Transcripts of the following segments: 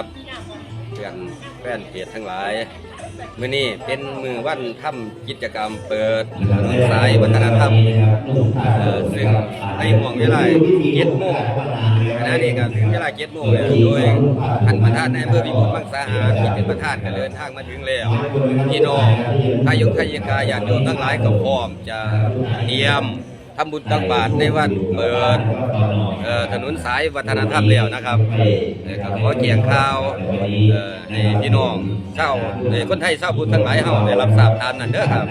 ครับเพื่อนแฟนเพจทั้งหลาย มื้อนี้เป็นมือวันทำกิจกรรมเปิดถนนสายวัฒนธรรมเอ่อซึ่งในห่วงเวลา7โมงขณะนี้ก็ถึงเวลา7โมงแล้วโดยท่านประธานในอำเภอพิบูลมังสาหารที่เป็นประธานก็เดินทางมาถึงแล้วพี่น้องทายุทธยกาญาติโยมทั้งหลายก็พร้อมจะเตรียม ทำบุญตักบาตรในวันเปิดถนนสายวัฒนธรรมแล้วนะครับขอเกียงข่าวในพี่น้องเช่าวในคนไทยเช่าวพุทธทั้งหลายเฮาได้รับทราบทานนั่นเด้อครับ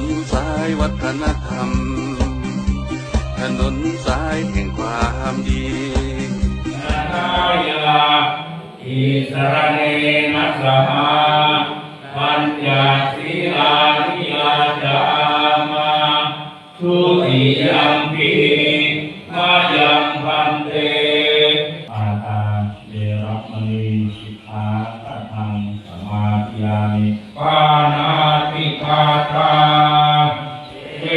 นนสายวัฒนธรรม ถนนสายแห่งความดีนายาอิสรเนนัสหาปัญจศีลานิยาจามาทุติยัมปีมายังพันเตอาตาเดรัมณีสิกขาปะทังสมาธิยามิปานาติปาตา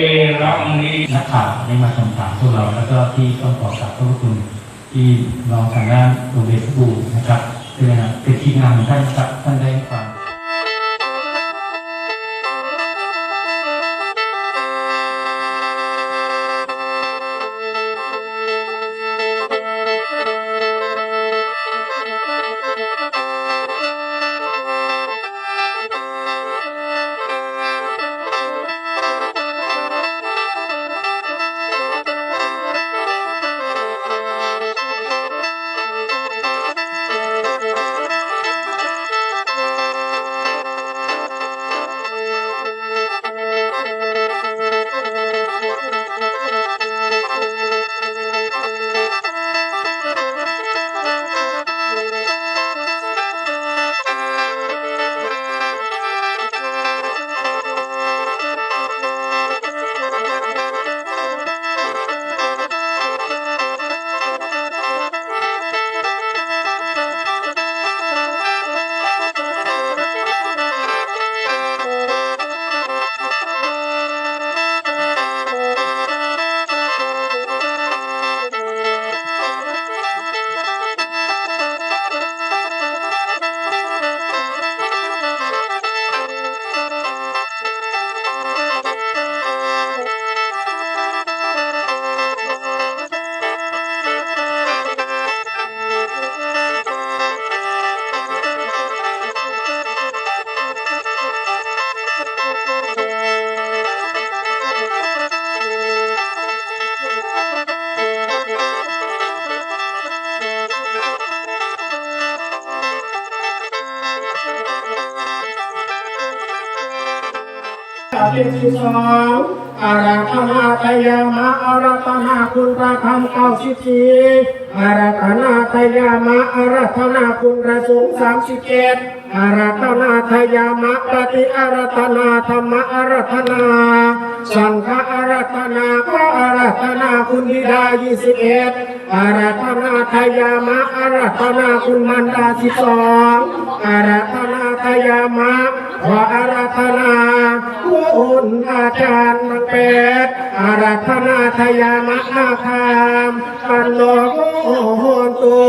เวรัมณีนักข่าวได้มาสอบถามพวกเรา แล้วก็ที่ต้องขอกราบขอบพระคุณที่รองทางด้านโรงเรียนพิบูลนะครับเป็นนะครับเป็นทีมงานของท่านครับ อภิสิสองอารัธนาตยามะอารัธนาคุณพระธรรมเก้าสิบสี่อารัธนาตยามะอารัธนาคุณพระสงฆ์สามสิบเจ็ดอารัธนาทยามะปฏิอารัธนาธรรมอารัธนา สังฆอารัธนาก็อารัธนาคุณบิดายี่สิบเอ็ดอารัธนาทยามะอารัธนาคุณมันดาสิบสองอารัธนาทยามะขออารัธนา วุนอาจารย์มังเป็ดอารัธนาทยามะนาคามปันโลโกโหนตุ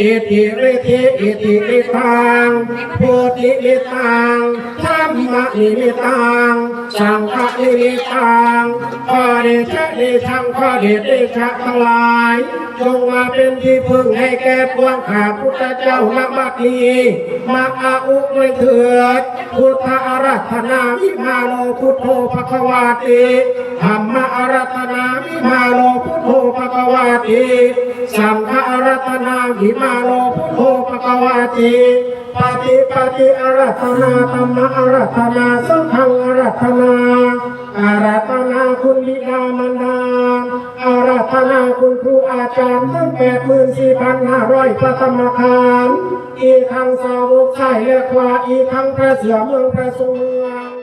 อิติริธิอิติริตังพุทธิริตังธรรมะนิริตังสังฆะนิริตังข้อเดชะเดชังข้อเดชเดชะทั้งหลายจงมาเป็นที่พึ่งให้แก่พวงข้าพุทธเจ้าณบัดนี้มาอาอุไมเถิด พุทธอารัธนาวิมาโลพุทโธภควาติธรรมอารัธนาวิมาโลพุทโธภควาติสังฆอารัธนาวิมาโลพุทโธภควาติปฏิปฏิอารัธนาธรรมอารัธนาสังฆอารัธนาอาราธนาคุณบิดามารดาอาราธนาคุณครูอาจารย์ทั้งแปดหมื่นสี่พันห้าร้อยพระธรรมคารอีทั้งสาวกชายและขวาอีทั้งพระเสือเมืองพระทรงเมือง